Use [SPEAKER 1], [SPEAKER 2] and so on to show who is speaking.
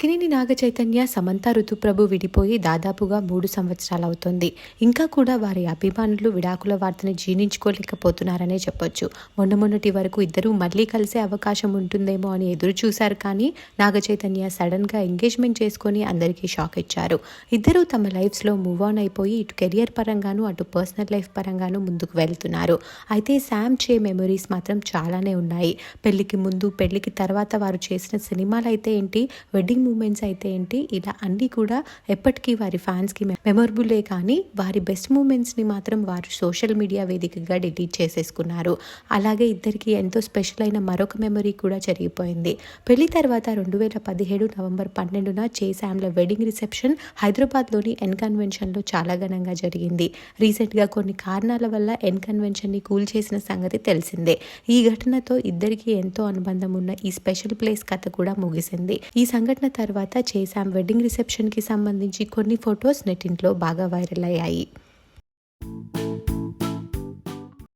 [SPEAKER 1] అక్కినేని నాగ చైతన్య సమంత ఋతుప్రభు విడిపోయి దాదాపుగా మూడు సంవత్సరాలు అవుతుంది ఇంకా కూడా వారి అభిమానులు విడాకుల వార్తని జీర్ణించుకోలేకపోతున్నారనే చెప్పొచ్చు. మొన్న మొన్నటి వరకు ఇద్దరూ మళ్ళీ కలిసే అవకాశం ఉంటుందేమో అని ఎదురు చూశారు కానీ నాగ చైతన్య సడన్గా ఎంగేజ్మెంట్ చేసుకొని అందరికీ షాక్ ఇచ్చారు. ఇద్దరూ తమ లైఫ్స్లో మూవ్ ఆన్ అయిపోయి ఇటు కెరియర్ పరంగాను అటు పర్సనల్ లైఫ్ పరంగాను ముందుకు వెళ్తున్నారు. అయితే శామ్ చే మెమరీస్ మాత్రం చాలానే ఉన్నాయి. పెళ్ళికి ముందు పెళ్ళికి తర్వాత వారు చేసిన సినిమాలు అయితే ఏంటి? వెడ్డింగ్ మూమెంట్స్ అయితే ఏంటి? ఇలా అన్నీ కూడా ఎప్పటికీ వారి ఫ్యాన్స్కి మెమొరబులే కానీ వారి బెస్ట్ మూమెంట్స్ని మాత్రం వారు సోషల్ మీడియా వేదికగా డిలీట్ చేసేసుకున్నారు. అలాగే ఇద్దరికి ఎంతో స్పెషల్ అయిన మరొక మెమరీ కూడా జరిగిపోయింది. పెళ్ళి తర్వాత రెండు వేల పదిహేడు నవంబర్ పన్నెండున చేశాంల వెడ్డింగ్ రిసెప్షన్ హైదరాబాద్లోని ఎన్ కన్వెన్షన్లో చాలా ఘనంగా జరిగింది. రీసెంట్గా కొన్ని కారణాల వల్ల ఎన్ కన్వెన్షన్ని కూల్ చేసిన సంగతి తెలిసిందే. ఈ ఘటనతో ఇద్దరికి ఎంతో అనుబంధం ఉన్న ఈ స్పెషల్ ప్లేస్ కథ కూడా ముగిసింది. ఈ సంఘటన తర్వాత చేశాం. వెడ్డింగ్ రిసెప్షన్కి సంబంధించి కొన్ని ఫొటోస్ నెటింట్లో బాగా వైరల్ అయ్యాయి.